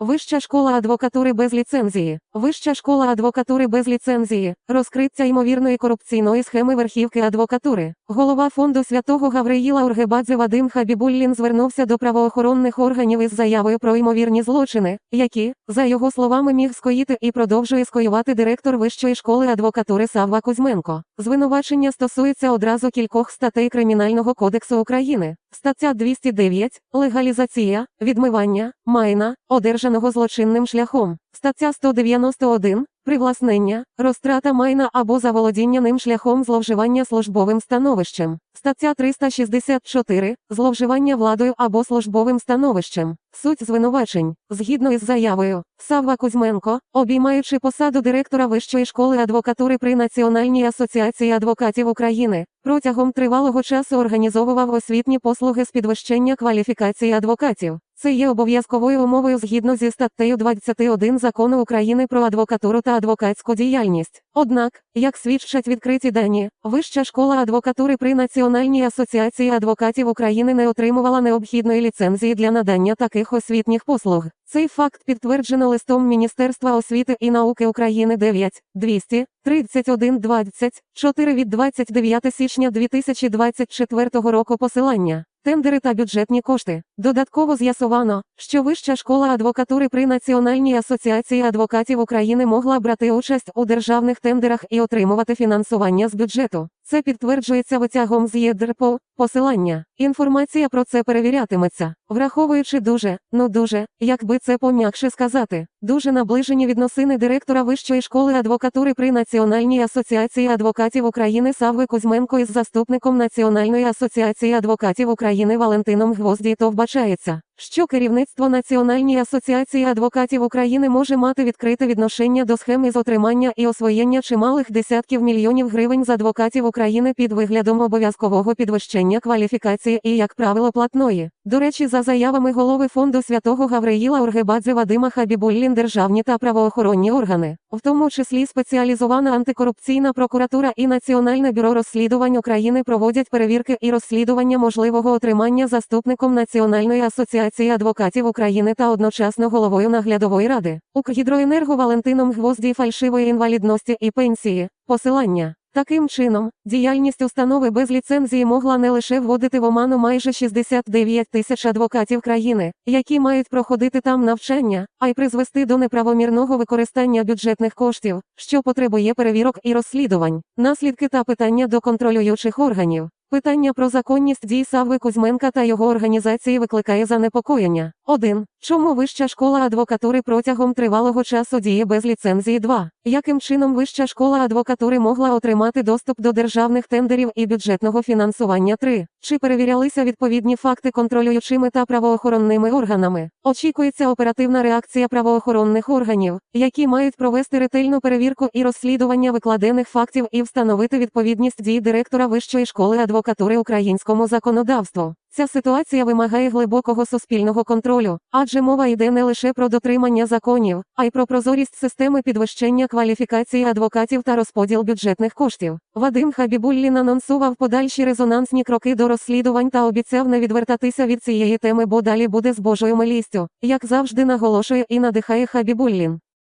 Вища школа адвокатури без ліцензії. Вища школа адвокатури без ліцензії. Розкриття ймовірної корупційної схеми верхівки адвокатури. Голова фонду святого Гавриїла Ургебадзе Вадим Хабібуллін звернувся до правоохоронних органів із заявою про ймовірні злочини, які, за його словами, міг скоїти і продовжує скоювати директор Вищої школи адвокатури Савва Кузьменко. Звинувачення стосується одразу кількох статей Кримінального кодексу України. Стаття 209 – легалізація, відмивання, майна, одержаного злочинним шляхом. Стаття 191 – привласнення, розтрата майна або заволодіння ним шляхом зловживання службовим становищем. Стаття 364 – зловживання владою або службовим становищем. Суть звинувачень. Згідно із заявою, Савва Кузьменко, обіймаючи посаду директора Вищої школи адвокатури при Національній асоціації адвокатів України, протягом тривалого часу організовував освітні послуги з підвищення кваліфікації адвокатів. Це є обов'язковою умовою згідно зі статтею 21 Закону України про адвокатуру та адвокатську діяльність. Однак, як свідчать відкриті дані, Вища школа адвокатури при Національній асоціації адвокатів України не отримувала необхідної ліцензії для надання таких освітніх послуг. Цей факт підтверджено листом Міністерства освіти і науки України 9 200 31 24 від 29 січня 2024 року посилання. Тендери та бюджетні кошти. Додатково з'ясовано, що Вища школа адвокатури при Національній асоціації адвокатів України могла брати участь у державних тендерах і отримувати фінансування з бюджету. Це підтверджується витягом з ЄДРПО. Посилання. Інформація про це перевірятиметься, враховуючи дуже, ну дуже, як би це пом'якше сказати, дуже наближені відносини директора Вищої школи адвокатури при Національній асоціації адвокатів України Савви Кузьменко із заступником Національної асоціації адвокатів України Валентином Гвоздій вбачається, що керівництво Національної асоціації адвокатів України може мати відкрите відношення до схеми з отримання і освоєння чималих десятків мільйонів гривень з адвокатів України під виглядом обов'язкового підвищення кваліфікації і, як правило, платної. До речі, за заявами голови фонду святого Гавриїла Ургебадзе Вадима Хабібуллін державні та правоохоронні органи, в тому числі спеціалізована антикорупційна прокуратура і Національне бюро розслідувань України проводять перевірки і розслідування можливого отримання заступником Національної асоціації адвокатів України та одночасно головою наглядової ради. Укргідроенерго Валентином Гвоздій фальшивої інвалідності і пенсії. Посилання. Таким чином, діяльність установи без ліцензії могла не лише вводити в оману майже 69 тисяч адвокатів країни, які мають проходити там навчання, а й призвести до неправомірного використання бюджетних коштів, що потребує перевірок і розслідувань, наслідки та питання до контролюючих органів. Питання про законність дій Савви Кузьменка та його організації викликає занепокоєння. 1. Чому Вища школа адвокатури протягом тривалого часу діє без ліцензії 2. Яким чином Вища школа адвокатури могла отримати доступ до державних тендерів і бюджетного фінансування 3. Чи перевірялися відповідні факти контролюючими та правоохоронними органами? Очікується оперативна реакція правоохоронних органів, які мають провести ретельну перевірку і розслідування викладених фактів і встановити відповідність дій директора Вищої школи адвокатури українському законодавству. Ця ситуація вимагає глибокого суспільного контролю, адже мова йде не лише про дотримання законів, а й про прозорість системи підвищення кваліфікації адвокатів та розподіл бюджетних коштів. Вадим Хабібуллін анонсував подальші резонансні кроки до розслідувань та обіцяв не відвертатися від цієї теми, бо далі буде з Божою милістю, як завжди наголошує і надихає Хабібуллін.